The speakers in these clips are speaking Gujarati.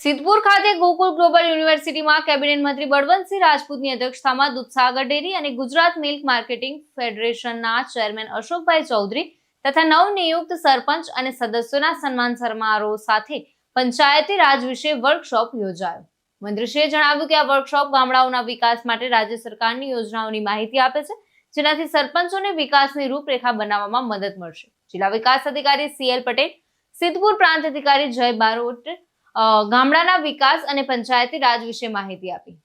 સિદ્ધપુર ખાતે ગોકુલ ગ્લોબલ યુનિવર્સિટીમાં કેબિનેટ મંત્રી બળવંતસિંહ રાજપૂતની અધ્યક્ષતામાં દૂધસાગર ડેરી અને ગુજરાત મિલ્ક માર્કેટિંગ ફેડરેશનના ચેરમેન અશોકભાઈ ચૌધરી તથા નવનિયુક્ત સરપંચ અને સદસ્યોના સન્માન સમારોહ સાથે પંચાયતી રાજ વિશે વર્કશોપ યોજાયો. મંત્રીશ્રીએ જણાવ્યું કે આ વર્કશોપ ગામડાઓના વિકાસ માટે રાજ્ય સરકારની યોજનાઓની માહિતી આપે છે, જેનાથી સરપંચોને વિકાસની રૂપરેખા બનાવવામાં મદદ મળશે. જિલ્લા વિકાસ અધિકારી સીએલ પટેલ, સિદ્ધપુર પ્રાંત અધિકારી જય બારોટ ગામડાના વિકાસ અને પંચાયતી રાજ વિશે માહિતી આપી.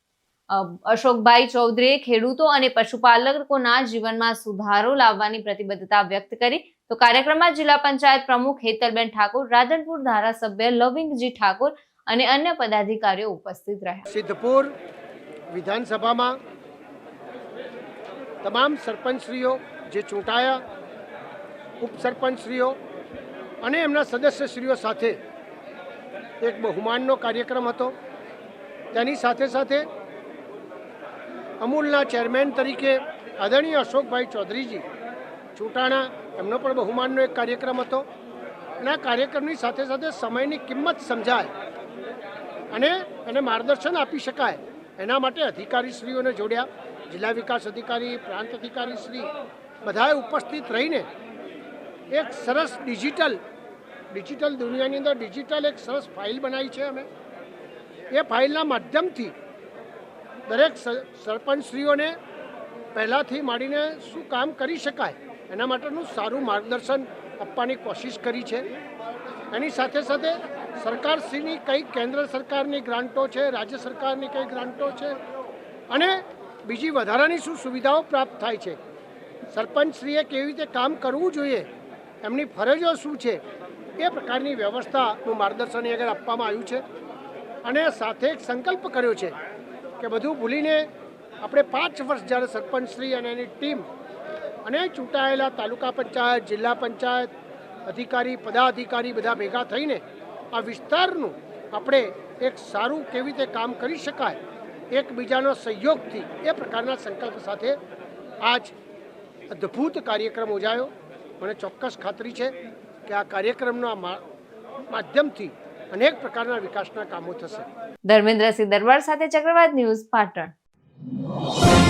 અશોકભાઈ ચૌધરીએ ખેડૂતો અને પશુપાલકોના જીવનમાં સુધારો લાવવાની પ્રતિબદ્ધતા વ્યક્ત કરી. તો કાર્યક્રમમાં જિલ્લા પંચાયત પ્રમુખ હેતલબેન ઠાકોર, રાધનપુર ધારાસભ્ય લવિંગજી ઠાકોર અને અન્ય પદાધિકારીઓ ઉપસ્થિત રહ્યા. સિદ્ધપુર વિધાનસભામાં તમામ સરપંચશ્રીઓ જે ચૂંટાયા, ઉપસરપંચશ્રીઓ અને એમના સદસ્યશ્રીઓ સાથે એક બહુમાનનો કાર્યક્રમ હતો. તેની સાથે સાથે અમૂલના ચેરમેન તરીકે આદરણીય અશોકભાઈ ચૌધરીજી ચૂંટાણા, એમનો પણ બહુમાનનો એક કાર્યક્રમ હતો. અને આ કાર્યક્રમની સાથે સાથે સમયની કિંમત સમજાય અને એને માર્ગદર્શન આપી શકાય એના માટે અધિકારીશ્રીઓને જોડ્યા. જિલ્લા વિકાસ અધિકારી, પ્રાંત અધિકારી શ્રી બધાએ ઉપસ્થિત રહીને એક સરસ ડિજિટલ ડિજિટલ દુનિયાની અંદર ડિજિટલ એક સરસ ફાઇલ બનાવી છે અમે. એ ફાઇલના માધ્યમથી દરેક સરપંચશ્રીઓને પહેલાંથી માંડીને શું કામ કરી શકાય એના માટેનું સારું માર્ગદર્શન આપવાની કોશિશ કરી છે. એની સાથે સાથે સરકારશ્રીની કઈ કેન્દ્ર સરકારની ગ્રાન્ટો છે, રાજ્ય સરકારની કઈ ગ્રાન્ટો છે અને બીજી વધારાની શું સુવિધાઓ પ્રાપ્ત થાય છે. સરપંચશ્રીએ કેવી રીતે કામ કરવું જોઈએ, એમની ફરજો શું છે એ પ્રકારની વ્યવસ્થાનું માર્ગદર્શન આગળ આપવામાં આવ્યું છે. અને સાથે એક સંકલ્પ કર્યો છે કે બધું ભૂલીને આપણે પાંચ વર્ષ જ્યારે સરપંચશ્રી અને એની ટીમ અને ચૂંટાયેલા તાલુકા પંચાયત, જિલ્લા પંચાયત, અધિકારી, પદાધિકારી બધા ભેગા થઈને આ વિસ્તારનું આપણે એક સારું કેવી રીતે કામ કરી શકાય, એકબીજાનો સહયોગથી એ પ્રકારના સંકલ્પ સાથે આજ અદ્ભુત કાર્યક્રમ યોજાયો. મને ચોક્કસ ખાતરી છે. કે આ કાર્યક્રમના માધ્યમથી અનેક પ્રકારના વિકાસના કામો થશે. ધર્મેન્દ્રસિંહ દરબાર સાથે ચક્રવાત ન્યૂઝ પાટણ.